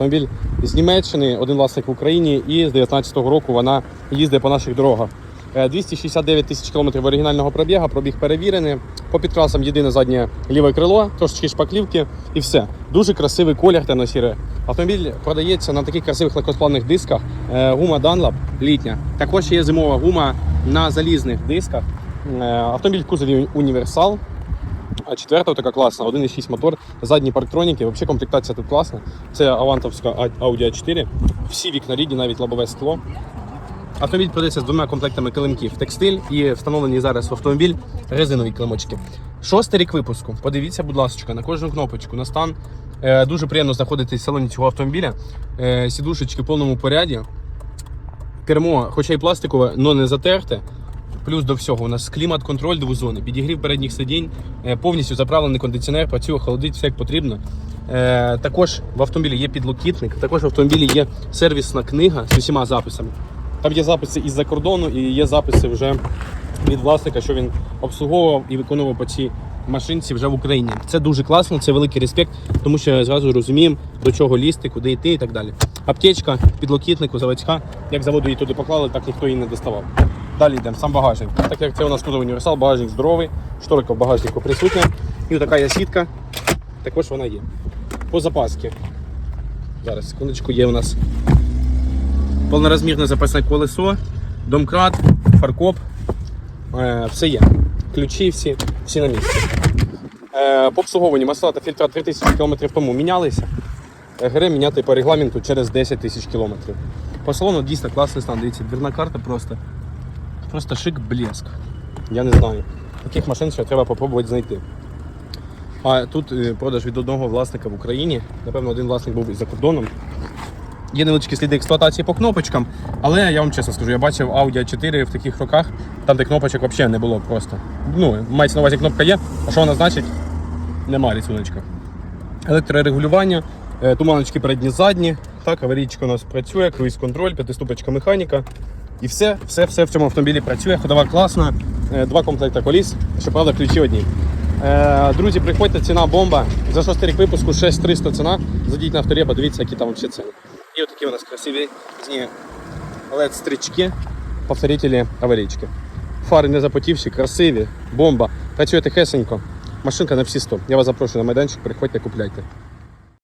Автомобіль з Німеччини, один власник в Україні, і з 19-го року вона їздить по наших дорогах. Е, 269 тисяч кілометрів оригінального пробігу, пробіг перевірений. По підкрасам єдине заднє ліве крило, трошечки шпаклівки і все. Дуже красивий колір темно-сірий. Автомобіль продається на таких красивих легкосплавних дисках. Е, Гума Dunlop літня. Також є зимова гума на залізних дисках. Е, Автомобіль кузові універсал. А четверта така класна, 1.6 мотор, задні парктроніки, взагалі комплектація тут класна. Це авантовська Audi a 4 всі вікна рідні, навіть лобове скло. Автомобіль продається з двома комплектами килимків текстиль і встановлені зараз в автомобіль резинові килимочки. Шостий рік випуску. Подивіться, будь ласка, на кожну кнопочку, на стан. Е, дуже приємно знаходитись в салоні цього автомобіля. Е, сідушечки в повному поряді. Кермо, хоча й пластикове, але не затерте. Плюс до всього у нас клімат-контроль двозони, підігрів передніх сидінь, е, повністю заправлений кондиціонер, працює, холодить, все як потрібно. Е, Також в автомобілі є підлокітник, також в автомобілі є сервісна книга з усіма записами. Там є записи із-за кордону і є записи вже від власника, що він обслуговував і виконував по цій машинці вже в Україні. Це дуже класно, це великий респект, тому що зразу розуміємо, до чого лізти, куди йти і так далі. Аптечка, підлокітнику, заводська. Як заводу її туди поклали, так ніхто її не доставав. Далі йдемо, сам багажник. Так як це у нас тут універсал, багажник здоровий, шторка в багажнику присутня. І така є сітка, також вона є. По запаски. Зараз, секундочку, є у нас повнорозмірне запасне колесо, домкрат, фаркоп. Е, все є. Ключі всі, всі на місці. Е, по обслуговуванню масла та фільтра 3000 км тому мінялися. Е, Гри міняти по регламенту через 10 тисяч кілометрів. По салону дійсно класний стан. Дивіться, дверна карта просто, просто шик блеск. Я не знаю. Таких машин ще треба попробувати знайти. А тут е, продаж від одного власника в Україні. Напевно, один власник був за кордоном. Є невеличкі сліди експлуатації по кнопочкам, але я вам чесно скажу, я бачив Audi 4 в таких роках, там де кнопочок взагалі не було просто. Ну, мається на увазі кнопка є, а що вона значить? Нема рисуночка. Електрорегулювання, е, туманочки передні задні. Так, аварійка у нас працює, круїз-контроль, п'ятиступочка механіка. І все, все, все в цьому автомобілі працює. Ходова класна, е, два комплекти коліс, щоправда, ключі одні. Е, Друзі, приходьте, ціна бомба. За шостий рік випуску 6300 ціна. Зайдіть на авторі, подивіться, які там взагалі ціни. І отакі у нас красиві led стрічки повторителі аварійки. Фари не запотівші, красиві, бомба. Працює тихесенько. Машинка на всі 100. Я вас запрошую на майданчик, приходьте, купляйте.